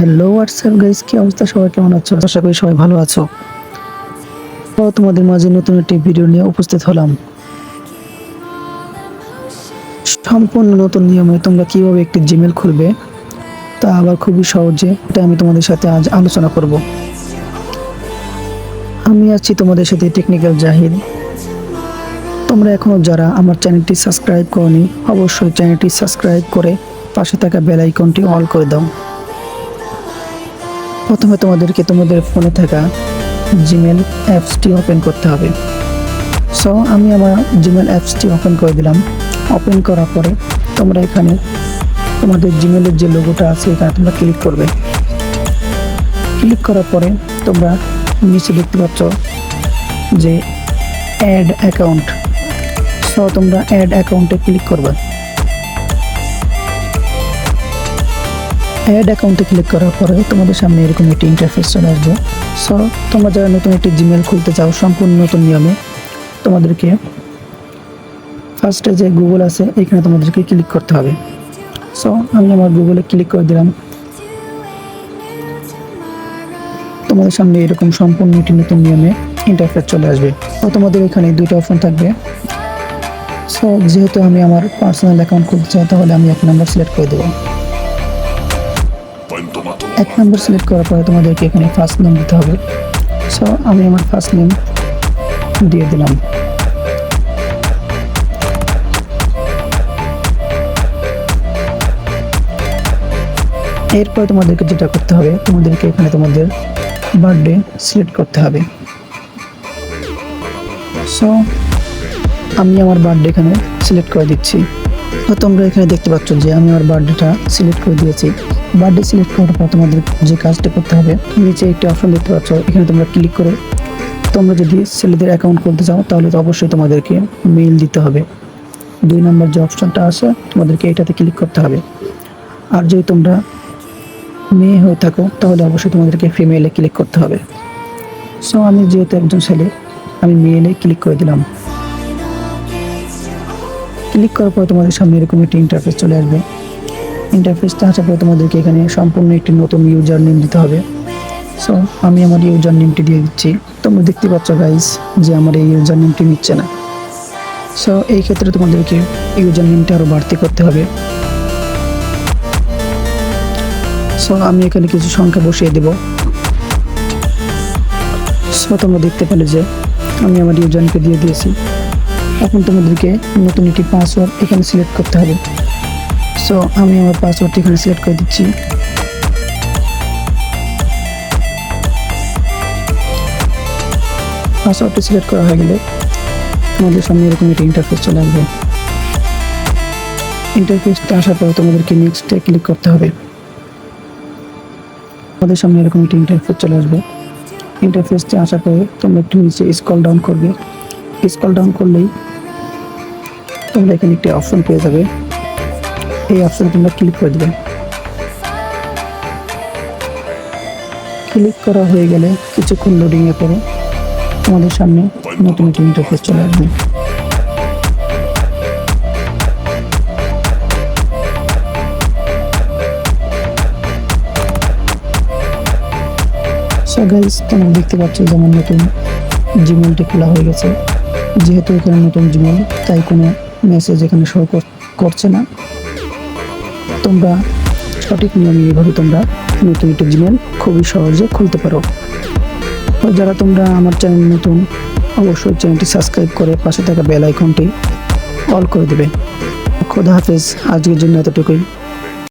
Hello WhatsApp guys কি অবস্থা? সবাই কেমন আছো? আশা করি সবাই ভালো আছো। তোমাদের মাঝে নতুন একটি ভিডিও নিয়ে উপস্থিত হলাম। সম্পূর্ণ নতুন নিয়মে তোমরা কীভাবে একটি জিমেল খুলবে, তা আবার খুবই সহজে এটা আমি তোমাদের সাথে আজ আলোচনা করব। আমি আছি তোমাদের সাথে টেকনিক্যাল জাহিদ। তোমরা এখনও যারা আমার চ্যানেলটি সাবস্ক্রাইব করনি, অবশ্যই চ্যানেলটি সাবস্ক্রাইব করে পাশে থাকা বেল আইকনটি অল করে দাও। প্রথমে তোমাদেরকে তোমাদের ফোনে থাকা জিমেল অ্যাপসটি ওপেন করতে হবে। সো আমি আমার জিমেল অ্যাপসটি ওপেন করে দিলাম। ওপেন করার পরে তোমরা এখানে তোমাদের জিমেলের যে লোগোটা আছে, এখানে তোমরা ক্লিক করবে। ক্লিক করার পরে তোমরা নিচে দেখতে পাচ্ছ যে অ্যাড অ্যাকাউন্ট সো তোমরা অ্যাড অ্যাকাউন্টে ক্লিক করবে। অ্যাড অ্যাকাউন্টে ক্লিক করার পরে তোমাদের সামনে এরকম একটি ইন্টারফেস চলে আসবে। সো তোমরা যারা নতুন একটি জিমেল খুলতে চাও, সম্পূর্ণ নতুন নিয়মে তোমাদেরকে ফার্স্টে যে গুগল আছে এখানে তোমাদেরকে ক্লিক করতে হবে। সো আমি আমার গুগলে ক্লিক করে দিলাম। তোমাদের সামনে এরকম সম্পূর্ণ একটি নতুন নিয়মে ইন্টারফেস চলে আসবে। তো তোমাদের এখানে দুইটা অপশন থাকবে। সো যেহেতু আমি আমার পার্সোনাল অ্যাকাউন্ট খুলতে চাই, তাহলে আমি এক নাম্বার সিলেক্ট করে দেবো। এক নম্বর সিলেক্ট করার পরে তোমাদেরকে এখানে ফার্স্ট নেম দিতে হবে। সো আমি আমার ফার্স্ট নেম দিয়ে দিলাম। এরপর তোমাদেরকে যেটা করতে হবে, তোমাদেরকে এখানে তোমাদের বার্থডে সিলেক্ট করতে হবে। সো আমি আমার বার্থডে এখানে সিলেক্ট করে দিচ্ছি। তো তোমরা এখানে দেখতে পাচ্ছ যে আমি আমার বার্থডেটা সিলেক্ট করে দিয়েছি। বার্থডে সিলেক্ট করার পর তোমাদের যে কাজটা করতে হবে, নিচে একটি অপশন দেখতে পাচ্ছ, এখানে তোমরা ক্লিক করে তোমরা যদি ছেলেদের অ্যাকাউন্ট করতে চাও, তাহলে তো অবশ্যই তোমাদেরকে মেইল দিতে হবে। দুই নম্বর যে অপশনটা আছে, তোমাদেরকে এটাতে ক্লিক করতে হবে। আর যদি তোমরা মেয়ে হয়ে থাকো, তাহলে অবশ্যই তোমাদেরকে ফিমেলে ক্লিক করতে হবে। সো আমি যেহেতু একজন ছেলে, আমি মেয়েলে ক্লিক করে দিলাম। ক্লিক করার পর তোমাদের সামনে এরকম একটি ইন্টারফেস চলে আসবে। ইন্টারফেসটা আসার পর তোমাদেরকে এখানে সম্পূর্ণ একটি নতুন ইউজার নেম দিতে হবে। সো আমি আমার ইউজার নেমটি দিয়ে দিচ্ছি। তোমরা দেখতে পাচ্ছ গাইজ যে আমার এই ইউজার নেমটি নিচ্ছে না। সো এই ক্ষেত্রে তোমাদেরকে ইউজার নেমটা আরও বাড়তি করতে হবে। সো আমি এখানে কিছু সংখ্যা বসিয়ে দেব। সো তোমরা দেখতে পেলে যে আমি আমার ইউজার ইউজারকে দিয়ে দিয়েছি। এখন তোমাদেরকে নতুন একটি পাসওয়ার্ড এখানে সিলেক্ট করতে হবে। সো আমি আমার পাসওয়ার্ডটি এখানে সিলেক্ট করে দিচ্ছি। পাসওয়ার্ডটি সিলেক্ট করা হয়ে গেলে তোমাদের সামনে এরকম একটি ইন্টারফেস চলে আসবে। ইন্টারফেসটা আসার পর তোমাদেরকে নেক্সটে ক্লিক করতে হবে। তোমাদের সামনে এরকম একটি ইন্টারফেস চলে আসবে। ইন্টারফেসটি আসার পরে তোমরা একটু নিচে স্কল ডাউন করবে। স্ক্রল ডাউন করলেই তোমরা এখানে একটি অপশন পেয়ে যাবে। এই অপশনে তোমরা ক্লিক করে দেবে। ক্লিক করা হয়ে গেলে কিছুক্ষণ লোডিং এ পরে তোমাদের সামনে নতুন একটি ইন্টারফেস চলে আসবে। গাইস তোমরা দেখতে পাচ্ছ যে আমার নতুন জিমেলটি খোলা হয়ে গেছে। যেহেতু এখানে নতুন জিমেল তাই কোনো মেসেজ এখানে শো করছে না। তোমরা সঠিক নিয়ম এভাবে তোমরা নতুন একটি জিমেল খুবই সহজে খুলতে পারো। যারা তোমরা আমার চ্যানেল নতুন, অবশ্যই চ্যানেলটি সাবস্ক্রাইব করে পাশে থাকা বেল আইকনটি অল করে দেবে। খোদা হাফেজ। আজকের জন্য এতটুকুই।